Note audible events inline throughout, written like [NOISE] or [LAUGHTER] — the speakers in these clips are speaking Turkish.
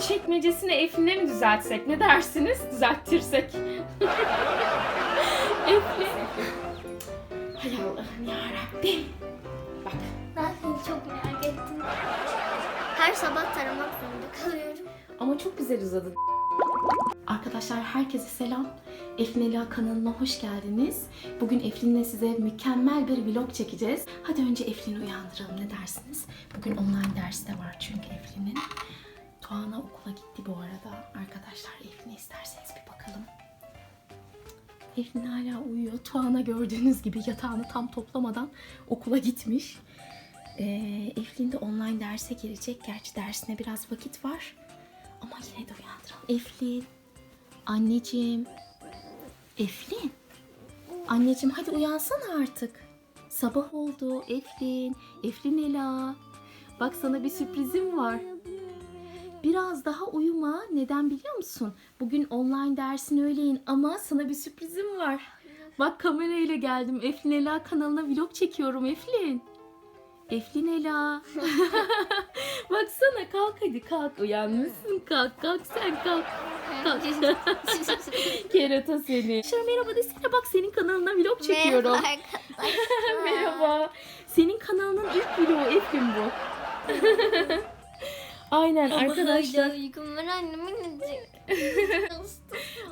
çekmecesini Eflin'e mi düzeltsek? Ne dersiniz? Düzelttirsek. [LAUGHS] Eflin. Hay Allah'ım yarabbim. Bak Ben seni çok merak ettim. Her sabah taramak zorunda kalıyorum. ama çok güzel uzadı. Arkadaşlar herkese selam. Eflin Ela kanalına hoş geldiniz. Bugün Eflin'le size mükemmel bir vlog çekeceğiz. Hadi önce Eflin'i uyandıralım ne dersiniz? Bugün online dersi de var çünkü Eflin'in. Tuana okula gitti bu arada. Arkadaşlar Eflin'e isterseniz bir bakalım. Eflin hala uyuyor. Tuana gördüğünüz gibi yatağını tam toplamadan okula gitmiş. Ee, Eflin de online derse girecek. Gerçi dersine biraz vakit var. Ama yine de uyandıralım. Eflin. Anneciğim. Eflin. Anneciğim hadi uyansana artık. Sabah oldu. Eflin. Eflin Ela. Bak sana bir sürprizim var. Biraz daha uyuma. Neden biliyor musun? Bugün online dersin öğleyin ama sana bir sürprizim var. Bak kamerayla geldim. Eflin Ela kanalına vlog çekiyorum Eflin. Eflin Ela. [LAUGHS] Baksana kalk hadi kalk. Uyanmışsın kalk kalk sen kalk. Kalk. [LAUGHS] Kerata seni. Şöyle merhaba desene bak senin kanalına vlog çekiyorum. Merhaba arkadaşlar. [LAUGHS] Merhaba. Senin kanalının ilk vlogu Eflin bu. Aynen arkadaşlar. Hala uykum var annemin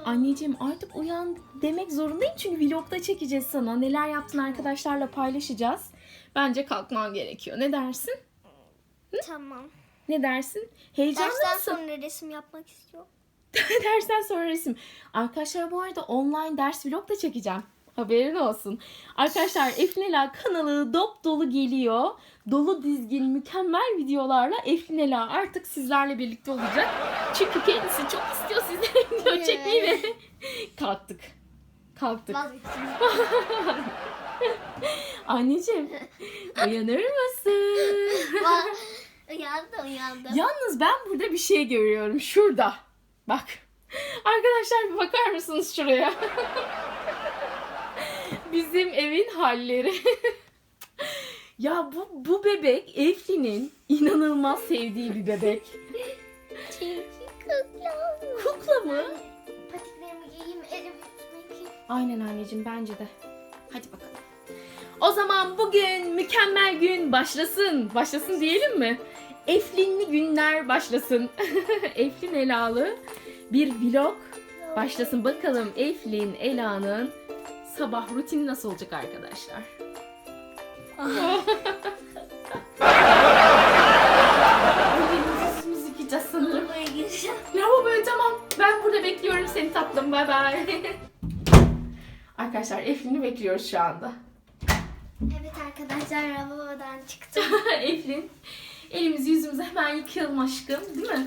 Anneciğim artık uyan demek zorundayım çünkü vlogda çekeceğiz sana. Neler yaptın arkadaşlarla paylaşacağız. Bence kalkman gerekiyor. Ne dersin? Tamam. Ne dersin? Heyecanlı Dersten mısın? sonra resim yapmak istiyorum. [LAUGHS] Dersten sonra resim. Arkadaşlar bu arada online ders vlog da çekeceğim. Haberin olsun. Arkadaşlar Efnela kanalı dop dolu geliyor. Dolu dizgin mükemmel videolarla Efnela artık sizlerle birlikte olacak. Çünkü kendisi çok istiyor sizlerle video çekmeyi ve [LAUGHS] kalktık. Kalktık. [LAUGHS] Anneciğim uyanır mısın? [LAUGHS] Uyandım uyandım. Yalnız ben burada bir şey görüyorum. Şurada. Bak. Arkadaşlar bir bakar mısınız şuraya? Bizim evin halleri. [LAUGHS] ya bu, bu bebek Eflin'in inanılmaz sevdiği bir bebek. Çünkü kukla. Kukla mı? Patiklerimi giyeyim elimi tutmayayım. Aynen anneciğim bence de. Hadi bakalım. O zaman bugün mükemmel gün başlasın. Başlasın diyelim mi? Eflinli günler başlasın. [LAUGHS] Eflin Elalı bir vlog başlasın. Bakalım Eflin Ela'nın sabah rutini nasıl olacak arkadaşlar? Bugün yüzümüzü yıkayacağız sanırım. Lavaboya gireceğim. Lavaboya tamam. Ben burada bekliyorum seni tatlım. Bay bay. Arkadaşlar Eflin'i bekliyoruz şu anda. Evet arkadaşlar lavabodan çıktım. [LAUGHS] Eflin. Elimizi yüzümüzü hemen yıkayalım aşkım. Değil mi?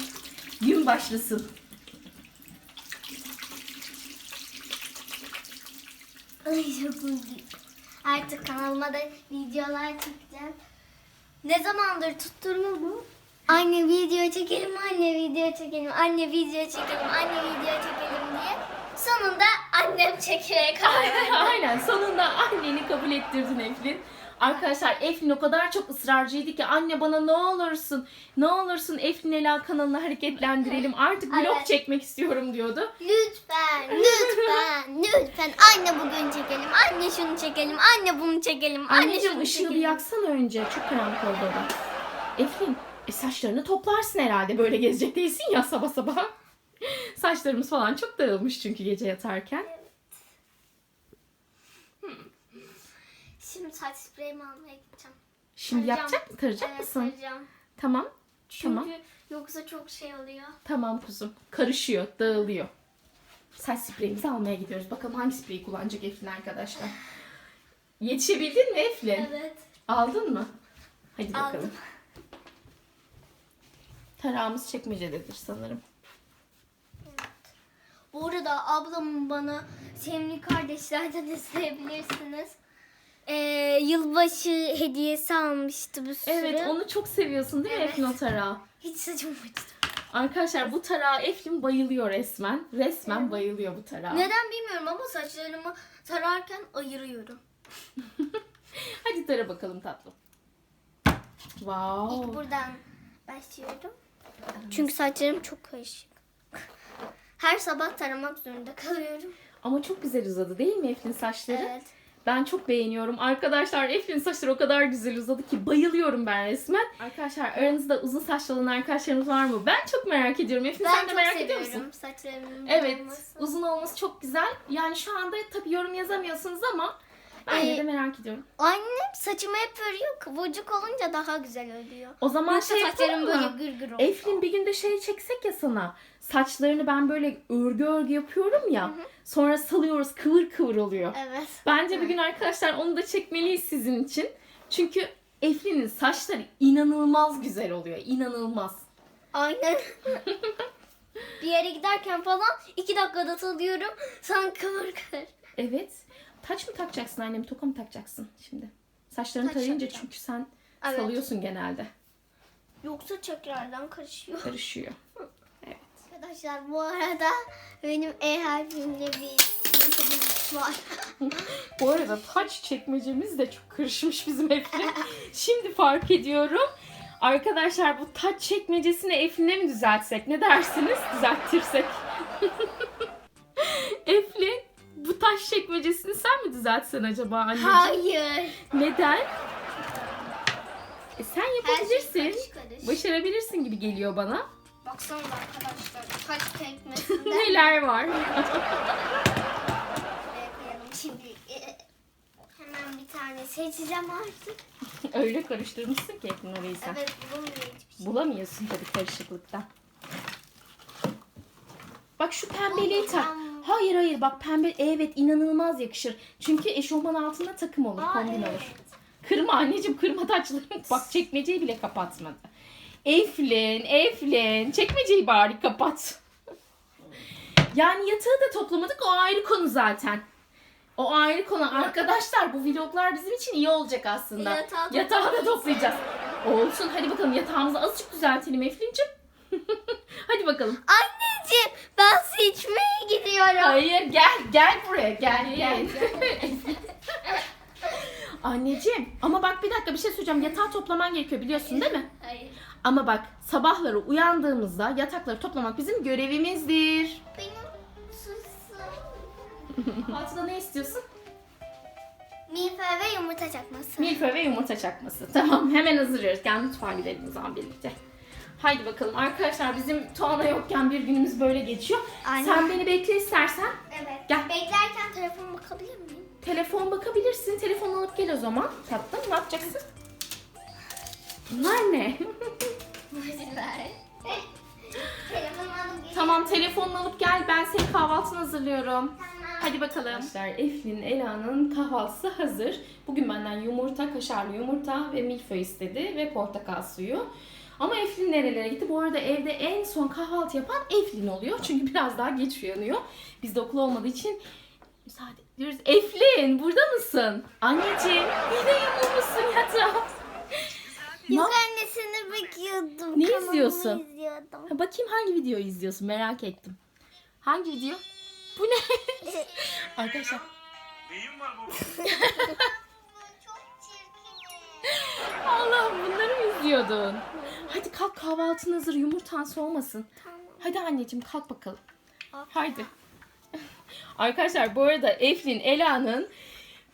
Gün başlasın. Ay çok mutluyum. Artık kanalıma da videolar çekeceğim. Ne zamandır tutturma bu? Anne video çekelim, anne video çekelim, anne video çekelim, anne video çekelim diye. Sonunda annem çekmeye. [LAUGHS] Aynen sonunda anneni kabul ettirdin Eflin. Arkadaşlar Eflin o kadar çok ısrarcıydı ki anne bana ne olursun ne olursun Eflin Ela kanalını hareketlendirelim artık vlog Evet. çekmek istiyorum diyordu. Lütfen, [LAUGHS] lütfen, lütfen. Anne bugün çekelim, anne şunu çekelim, anne bunu çekelim, anne Anneciğim şunu ışığı bir çekelim. yaksana önce çok karanlık oldu oda. Eflin e, saçlarını toplarsın herhalde böyle gezecek değilsin ya sabah sabah. [LAUGHS] Saçlarımız falan çok dağılmış çünkü gece yatarken. Şimdi saç spreyimi almaya gideceğim. Şimdi Tarayacağım. yapacak mısın? Tarayacak Evet, mısın? tarayacağım. Tamam. Çünkü Tamam. yoksa çok şey oluyor. Tamam kuzum. Karışıyor, dağılıyor. Saç spreyimizi almaya gidiyoruz. Bakalım hangi spreyi kullanacak Eflin arkadaşlar. Yetişebildin mi Eflin? Evet. Aldın mı? Hadi bakalım. Aldım. Tarağımız çekmecededir sanırım. Bu arada ablamın bana sevimli kardeşlerden isteyebilirsiniz. Ee, yılbaşı hediyesi almıştı bir sürü. Evet onu çok seviyorsun değil mi Evet. Eflin o tarağı? Hiç saçım acıdı. Arkadaşlar bu tarağa Eflin bayılıyor resmen. Resmen bayılıyor bu tarağa. Neden bilmiyorum ama saçlarımı tararken ayırıyorum. [LAUGHS] Hadi tara bakalım tatlım. İlk Wow. buradan başlıyorum. Çünkü saçlarım çok karışık. [LAUGHS] Her sabah taramak zorunda kalıyorum. Ama çok güzel uzadı değil mi Eflin saçları? Evet. Ben çok beğeniyorum. Arkadaşlar Eflin saçları o kadar güzel uzadı ki bayılıyorum ben resmen. Arkadaşlar aranızda uzun saçlı olan arkadaşlarınız var mı? Ben çok merak ediyorum. Eflin Ben sen de çok merak ediyor seviyorum musun? saçlarımın Evet. olması. Uzun olması çok güzel. Yani şu anda tabii yorum yazamıyorsunuz ama ben yine Ee, de merak ediyorum. Annem saçımı hep örüyor. Kıvırcık olunca daha güzel oluyor. O zaman Yoksa şey saçlarım böyle gır gır oluyor. Eflin bir gün de şey çeksek ya sana. Saçlarını ben böyle örgü örgü yapıyorum ya. Sonra salıyoruz kıvır kıvır oluyor. Evet. Bence bir gün arkadaşlar onu da çekmeliyiz sizin için. Çünkü Eflin'in saçları inanılmaz güzel oluyor. İnanılmaz. Aynen. [LAUGHS] bir yere giderken falan iki dakikada salıyorum. Sen kıvır kıvır. Evet. Taç mı takacaksın annem? Toka mı takacaksın şimdi? Saçlarını Taç tarayınca takacağım. çünkü sen Evet. salıyorsun genelde. Yoksa tekrardan karışıyor. Karışıyor. Evet. Arkadaşlar bu arada benim E harfimde bir sıkıntımız var. [LAUGHS] Bu arada taç çekmecemiz de çok karışmış bizim Eflin. [LAUGHS] Şimdi fark ediyorum. Arkadaşlar bu taç çekmecesini Eflin'e mi düzeltsek? Ne dersiniz? Düzeltirsek. [LAUGHS] Eflin taş çekmecesini sen mi düzeltsen acaba anneciğim? Hayır. Neden? E sen Her şey yapabilirsin. karış karış. Başarabilirsin gibi geliyor bana. Baksanıza arkadaşlar taş tekmesinde. [LAUGHS] Neler var? Koyalım şimdi. Hemen bir tane seçeceğim artık. [LAUGHS] Öyle karıştırmışsın ki Eflin orayı sen. Evet hiçbir şey. Bulamıyorsun tabii karışıklıktan. Bak şu pembeliği tak. Hayır hayır bak pembe evet inanılmaz yakışır. Çünkü eşofman altında takım olur, Aa, kombin evet. olur. Kırma anneciğim kırma taçlarını. [LAUGHS] Bak çekmeceyi bile kapatmadı. Eflin, Eflin. Çekmeceyi bari kapat. [LAUGHS] Yani yatağı da toplamadık o ayrı konu zaten. O ayrı konu. Arkadaşlar bu vloglar bizim için iyi olacak aslında. Yatağı Yatağı da toplayacağız. Olsun hadi bakalım yatağımızı azıcık düzeltelim Eflin'cim. [LAUGHS] hadi bakalım. Anneciğim ben seçmeye gidiyorum. Hayır gel gel buraya gel gel. [LAUGHS] Anneciğim ama bak bir dakika bir şey söyleyeceğim. Yatağı toplaman gerekiyor biliyorsun değil mi? Hayır. Ama bak sabahları uyandığımızda yatakları toplamak bizim görevimizdir. Benim susum. [LAUGHS] Altıda ne istiyorsun? Milföy ve yumurta çakması. Milföy ve yumurta çakması. Tamam hemen hazırlıyoruz. Gel mutfağa gidelim o zaman birlikte. Haydi bakalım arkadaşlar bizim Tuana yokken bir günümüz böyle geçiyor. Aynen. Sen beni bekle istersen. Evet. Gel. Beklerken telefona bakabilir miyim? Telefon bakabilirsin. Telefon alıp gel o zaman. Tatlım ne yapacaksın? Bunlar ne? Gel. tamam telefonunu alıp gel. Ben senin kahvaltını hazırlıyorum. Tamam. Hadi bakalım. Arkadaşlar Eflin Ela'nın kahvaltısı hazır. Bugün benden yumurta, kaşarlı yumurta ve milföy istedi ve portakal suyu. Ama Eflin nerelere gitti? Bu arada evde en son kahvaltı yapan Eflin oluyor. Çünkü biraz daha geç uyanıyor. Bizde okul olmadığı için müsaade ediyoruz. Eflin burada mısın? Anneciğim yine yumulmuşsun yatağa. Ne Yok annesini bekliyordum. Ne izliyorsun? izliyordum. Ha, bakayım hangi videoyu izliyorsun merak ettim. Hangi video? Bu ne? [LAUGHS] Arkadaşlar Neyin var baba? [LAUGHS] Çok çirkin. Allah'ım bunları mı izliyordun? Hadi kalk kahvaltın hazır yumurtan soğumasın. Tamam. Hadi anneciğim kalk bakalım. Of. Haydi. [LAUGHS] Arkadaşlar bu arada Eflin Ela'nın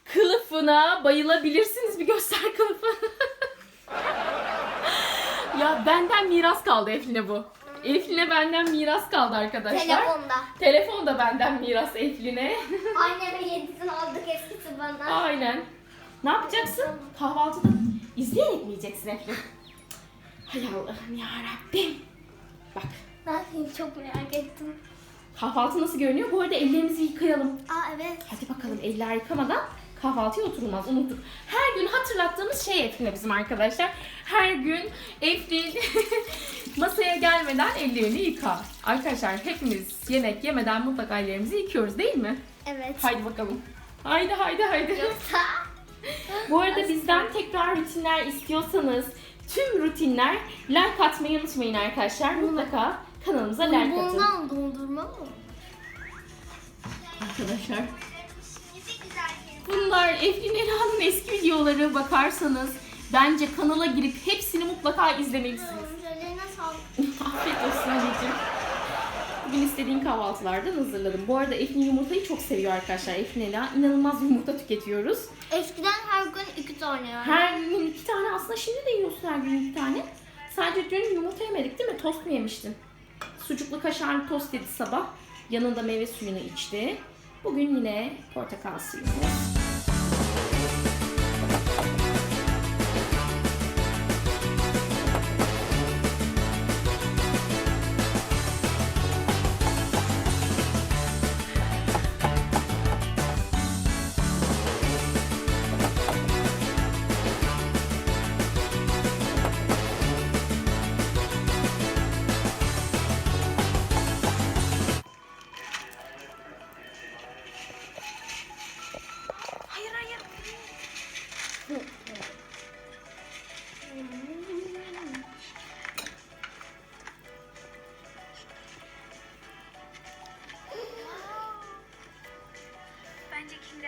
kılıfına bayılabilirsiniz. Bir göster kılıfı. [LAUGHS] ya benden miras kaldı Eflin'e bu. Eflin'e benden miras kaldı arkadaşlar. Telefonda. Telefon da benden miras Eflin'e. [LAUGHS] Anneme yedisini aldık eskisi bana. Aynen. Ne yapacaksın? Kahvaltıda izleyerek mi yiyeceksin Eflin? Hay Allah'ım ya Rabbim. Bak Ne yapayım çok merak ettim. kahvaltı nasıl görünüyor? Bu arada ellerimizi yıkayalım. Aa evet. Hadi bakalım eller yıkamadan kahvaltıya oturulmaz. Unuttuk. Her gün hatırlattığımız şey Eflin'e bizim arkadaşlar. Her gün Eflin [LAUGHS] masaya gelmeden ellerini yıka. Arkadaşlar hepimiz yemek yemeden mutlaka ellerimizi yıkıyoruz değil mi? Evet. Haydi bakalım. Haydi haydi haydi. Yoksa Bu arada bizden tekrar rutinler istiyorsanız tüm rutinler like atmayı unutmayın arkadaşlar. Mutlaka kanalımıza like atın. bundan dondurma mı? Arkadaşlar bunlar Eflin Ela'nın eski videoları bakarsanız Bence kanala girip hepsini mutlaka izlemelisiniz. [LAUGHS] Afiyet olsun anneciğim. Bugün istediğin kahvaltılardan hazırladım. Bu arada Eflin yumurtayı çok seviyor arkadaşlar. Eflin Ela inanılmaz yumurta tüketiyoruz. Eskiden her gün iki tane yani. Her gün iki tane aslında şimdi de yiyorsun her gün iki tane. Sadece dün yumurta yemedik değil mi? Tost mu yemiştin? Sucuklu kaşarlı tost yedi sabah. Yanında meyve suyunu içti. Bugün yine portakal suyunu.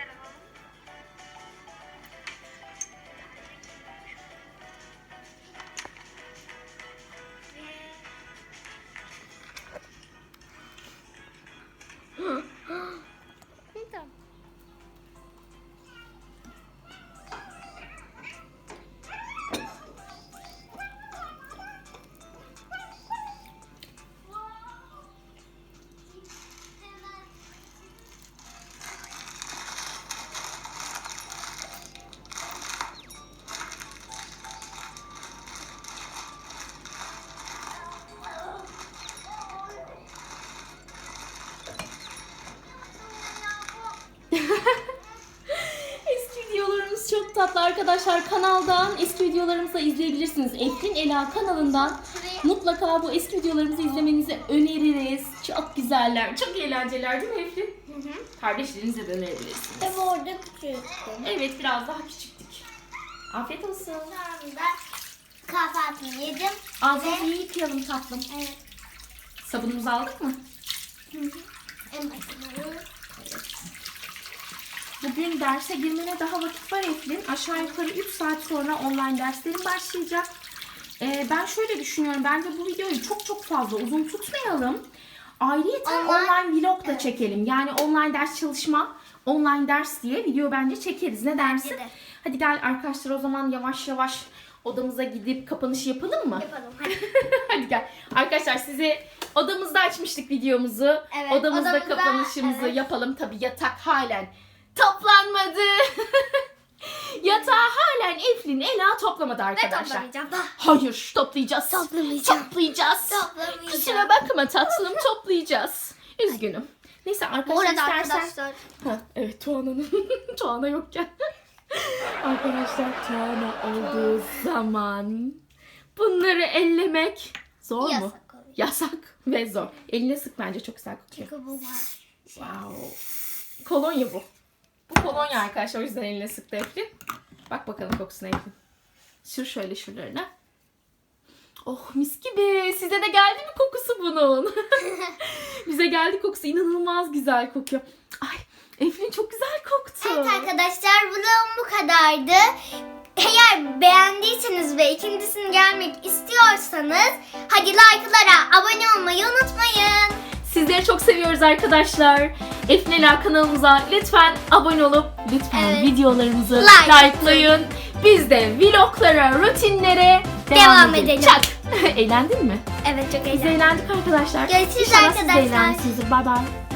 Bence arkadaşlar. Kanaldan eski videolarımızı izleyebilirsiniz. Eflin Ela kanalından mutlaka bu eski videolarımızı izlemenizi öneririz. Çok güzeller, çok eğlenceler değil mi Eflin? Kardeşlerinize de önerebilirsiniz. Tabii orada küçüktüm. Evet biraz daha küçüktük. Afiyet olsun. Anda kahvaltımı yedim. Ağzımızı iyi yıkayalım tatlım. Evet. Sabunumuzu aldık mı? En başında. Bugün derse girmene daha vakit var Eflin. Aşağı yukarı 3 saat sonra online derslerin başlayacak. Ee, ben şöyle düşünüyorum. Bence bu videoyu çok çok fazla uzun tutmayalım. Ayrıyeten Online- online, vlog da çekelim. Yani online ders çalışma, online ders diye video bence çekeriz. Ne dersin? de. Hadi gel arkadaşlar o zaman yavaş yavaş odamıza gidip kapanışı yapalım mı? Yapalım [LAUGHS] hadi. Hadi gel. Arkadaşlar size odamızda açmıştık videomuzu. Evet, odamızda, odamızda, kapanışımızı evet. yapalım. Tabi yatak halen toplanmadı. [LAUGHS] Yatağı halen Eflin Ela toplamadı Ben arkadaşlar. toplamayacağım. Daha. Hayır toplayacağız. Toplamayacağım. Toplayacağız. Toplamayacağım. Kusura bakma tatlım [LAUGHS] toplayacağız. Üzgünüm. Neyse Bu arkadaşlar arada istersen... arkadaşlar Ha, evet Tuana'nın. [LAUGHS] Tuana yokken. Arkadaşlar Tuana olduğu zaman bunları ellemek zor mu? Yasak oluyor. Yasak ve zor. Eline sık bence çok güzel kokuyor. çünkü bu var. Wow. Kolonya bu. Bu kolonya arkadaşlar o yüzden eline sıktı Eflin. Bak bakalım kokusuna Eflin. Sür şöyle şuralarına. Oh mis gibi. Size de geldi mi kokusu bunun? [LAUGHS] Bize geldi kokusu. inanılmaz güzel kokuyor. Ay Eflin çok güzel koktu. Evet arkadaşlar vlogum bu kadardı. Eğer beğendiyseniz ve ikincisini gelmek istiyorsanız hadi like'lara abone olmayı unutmayın. Sizleri çok seviyoruz arkadaşlar. Efnela kanalımıza lütfen abone olup lütfen Evet. videolarımızı Like likelayın. Biz de vloglara, rutinlere devam, Devam edelim. Çak. [LAUGHS] Eğlendin mi? Evet çok Biz eğlenceli. eğlendik arkadaşlar. Görüşürüz İnşallah Siz de arkadaşlar. eğlenmişsinizdir. Bye.